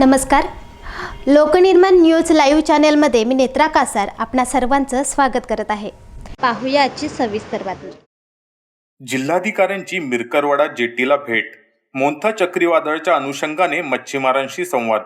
नमस्कार. Loknirman news live चॅनेलमध्ये मी नेत्रा कासार आपणा सर्वांचं स्वागत करत आहे. पाहूया आजची सविस्तर बातमी. जिल्हाधिकाऱ्यांची मिरकरवाडा जेटीला भेट मोंथा चक्रीवादळाच्या अनुषंगाने मच्छीमारांशी संवाद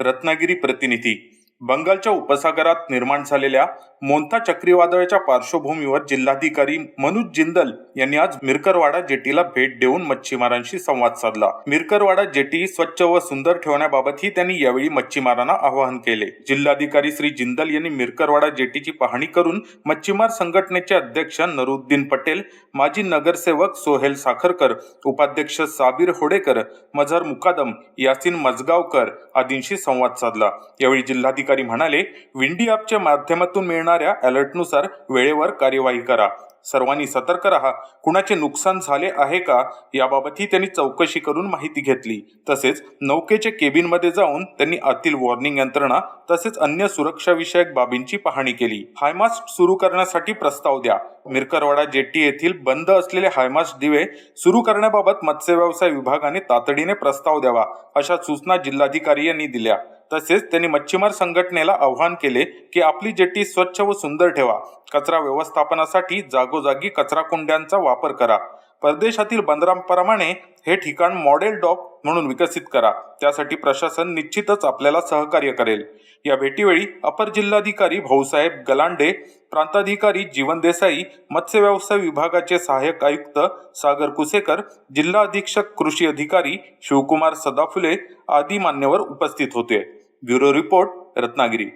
रत्नागिरी प्रतिनिधी बंगालच्या उपसागरात निर्माण झालेल्या मोंथा चक्रीवादळाच्या पार्श्वभूमीवर जिल्हाधिकारी मनोज जिंदल यांनी आज मिरकरवाडा जेटीला भेट देऊन मच्छीमारांशी संवाद साधला. मिरकरवाडा जेटी स्वच्छ व सुंदर ठेवण्याबाबतही त्यांनी यावेळी मच्छीमारांना आवाहन केले. जिल्हाधिकारी श्री जिंदल यांनी मिरकरवाडा जेटीची पाहणी करून मच्छीमार संघटनेचे अध्यक्ष नरुद्दीन पटेल माजी नगरसेवक सोहेल साखरकर उपाध्यक्ष साबीर होडेकर मझर मुकादम यासिन मजगावकर आदींशी संवाद साधला. यावेळी जिल्हाधिकारी म्हणाले विंडी ॲपच्या माध्यमातून मिळणाऱ्या अलर्टनुसार वेळेवर कार्यवाही करा. सर्वांनी सतर्क राहा. कुणाचे नुकसान झाले आहे का याबाबतही त्यांनी चौकशी करून माहिती घेतली. तसेच नौकेचे केबिनमध्ये जाऊन त्यांनी आतील वॉर्निंग यंत्रणा तसेच अन्य सुरक्षाविषयक बाबींची पाहणी केली. हायमास्ट सुरू करण्यासाठी प्रस्ताव द्या. मिरकरवाडा जेटी येथील बंद असलेले हायमास्ट दिवे सुरू करण्याबाबत मत्स्य व्यवसाय विभागाने तातडीने प्रस्ताव द्यावा अशा सूचना जिल्हाधिकारी यांनी दिल्या. तसेच त्यांनी मच्छीमार संघटनेला आवाहन केले की आपली जेटी स्वच्छ व सुंदर ठेवा. कचरा व्यवस्थापनासाठी जागोजागी कचरा कुंड्यांचा वापर करा. परदेशातील बंदरांप्रमाणे हे ठिकाण मॉडेल डॉक म्हणून विकसित करा. त्यासाठी प्रशासन निश्चितच आपल्याला सहकार्य करेल. या भेटीवेळी अपर जिल्हाधिकारी भाऊसाहेब गलांडे प्रांताधिकारी जीवन देसाई मत्स्य व्यवसाय विभागाचे सहाय्यक आयुक्त सागर कुसेकर जिल्हा अधीक्षक कृषी अधिकारी शिवकुमार सदाफुले आदी मान्यवर उपस्थित होते. Bureau report Ratnagiri.